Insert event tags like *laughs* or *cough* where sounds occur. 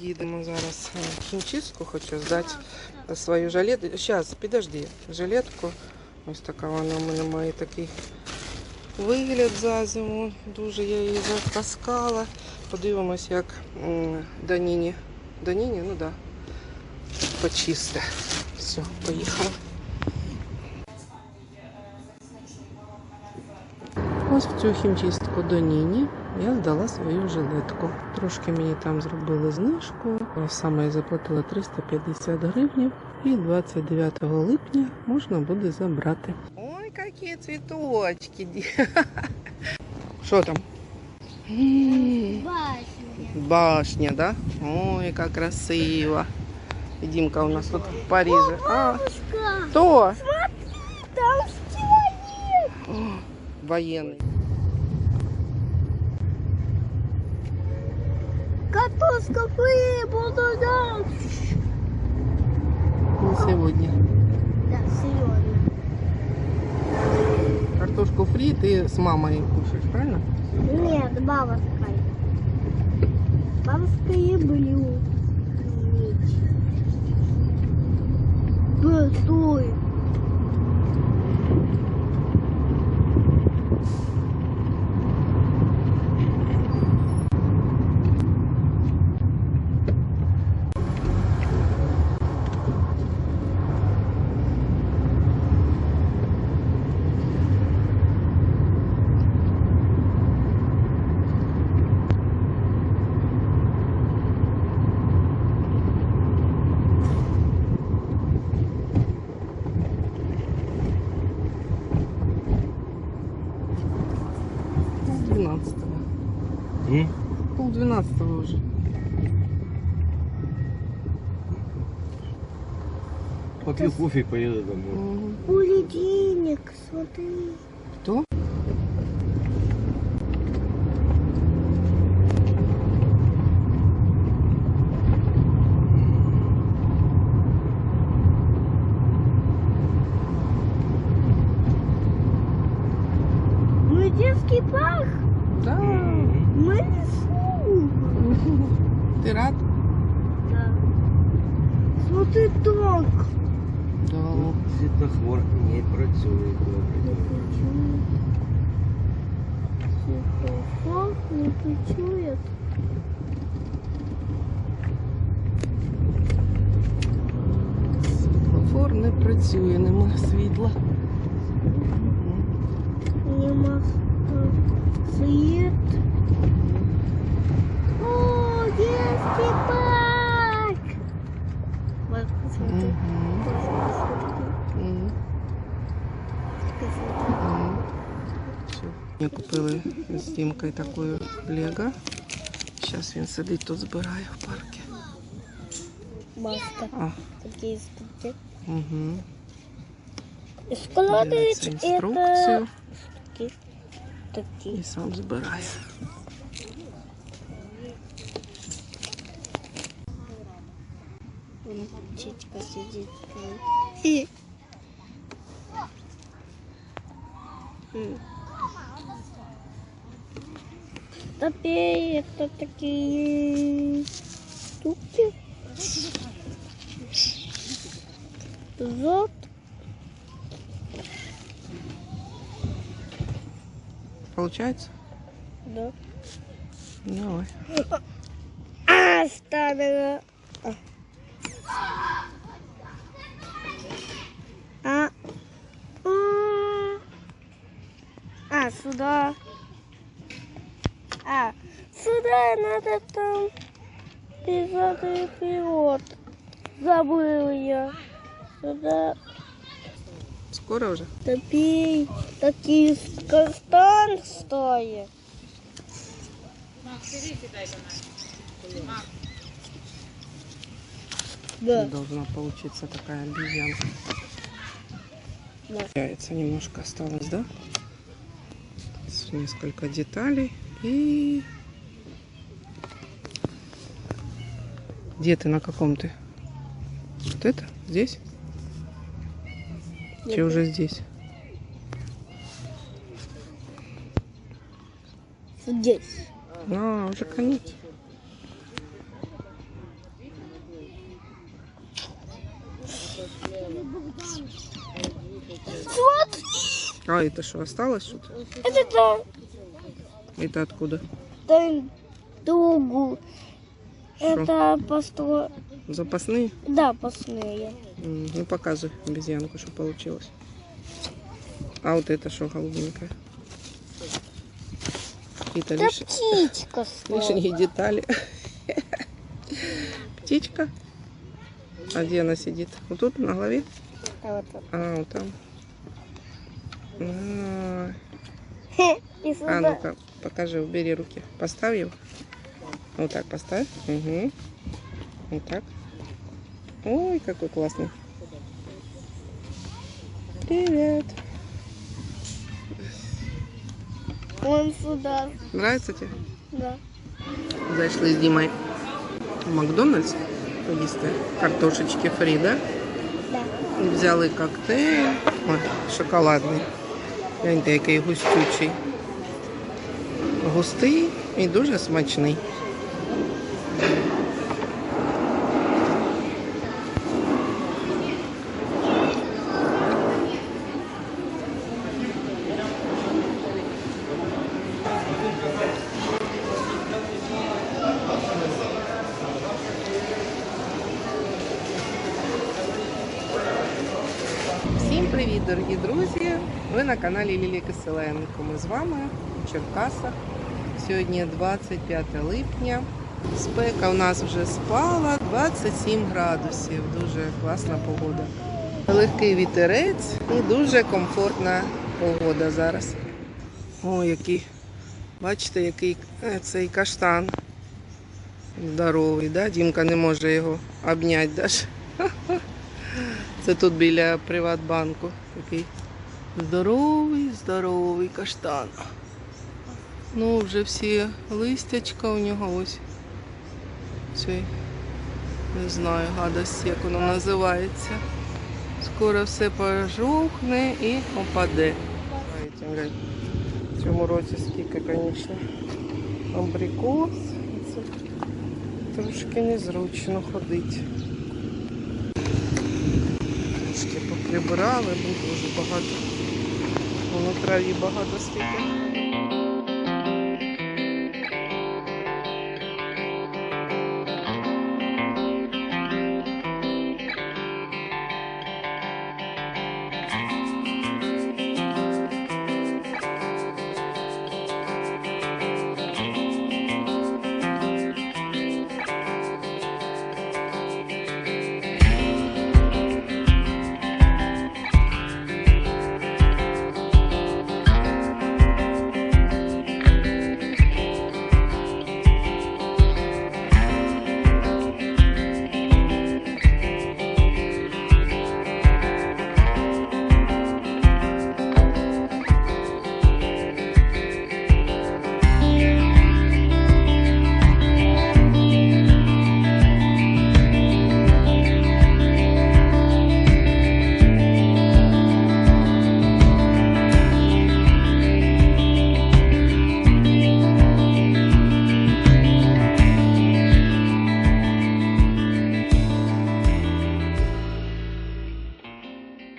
їдемо зараз е, в хімчистку, хочу здати свою жилетку. Зараз, підожди, жилетку. Ось така вона у мене має такий вигляд за зиму. Дуже я її затаскала. Подивимось, як м, Даніні. Даніні, ну так. Да. Почисте. Все, поїхали. Ось в цю хімчистку до Ніні я здала свою жилетку. Трошки мені там зробили знижку. Саме я заплатила 350 гривень і 29 липня можна буде забрати. Ой, які цвіточки. *laughs* Що там? М, Башня. Башня, да? Ой, яка красиво. І Дімка у нас тут в Парижі. А, Бабушка, О, воєнний. Картошка фри буду дать. Не сьогодні. Да, серьезно. Картошку фри ты с мамой кушаешь, правильно? Нет, бабушкой. Бабушка люблю. Б, стой. 18 уже. Попью Это... кофе и поеду домой. Угу. Ули денег, смотри. Кто? детский парк? Да. Мы не *laughs* Ты рад? Да. Смотри, так. Да. Світлофор не працює добре. Светофор не причует. Світлофор не працює, нема світла. Нема свет. Ми купили з Дімкою такою Лего. Зараз він сидить тут збирає в парку. Маска. А, Такие штуки. угу. Складывать Дивиться это інструкцію такие. Такие. і сам збирає. Вон Птичка сидит. там. Теперь это такие штуки. Вот. Получается? Да. Давай. А, старая. А. М. А, сюда. А, сюда надо там пизатый перевод. Забыл я. Сюда Скоро вже? топей такие каштан стоят. Да. Должна получиться такая обезьянка. Да. Яйца немножко осталось, да? С- Несколько деталей. И... Где ты, на каком ты? Вот это? Здесь? Нет. Че уже здесь? Здесь. А, уже конец. А это что, осталось что-то? Это да. Это откуда? Там другу. Это постро... Запасные? Да, постные. М, Ну, показывай обезьянку, что получилось. А вот это что, голубенькая? Какие-то лиш... птичка стоит. *laughs* лишние детали. *laughs* Птичка? А где она сидит? Вот тут, на голове? А вот. А, вот там. А, *laughs* И А, сюда. ну-ка, покажи, убери руки. Поставь его. Вот так поставь. Угу. Вот так. Ой, какой классный. Привет. Вон сюда. Нравится тебе? Да. Зайшли з Дімою в Макдональдс поїсти картошечки фрі, да? Да. І взяли коктейль. Ой, шоколадний. Гляньте, який густючий. Густий і дуже смачний. Привіт, дорогі друзі! Ви на каналі Лілі Киселенко. Ми з вами у Черкасах. Сьогодні 25 липня. Спека у нас вже спала 27 градусів. Дуже класна погода. Легкий вітерець і дуже комфортна погода зараз. О, який. Бачите, який е, цей каштан здоровий, да? Дімка не може його обняти навіть. *laughs* Це тут біля Приватбанку. Такий здоровий, здоровий каштан. Ну, вже всі листячка у нього ось. Цей, не знаю, гадость, як воно називається. Скоро все пожовкне і опаде. В цьому році скільки, звісно, абрикос. Це трошки незручно ходити. Трошки поприбирали, бо дуже багато. Воно траві багато скільки.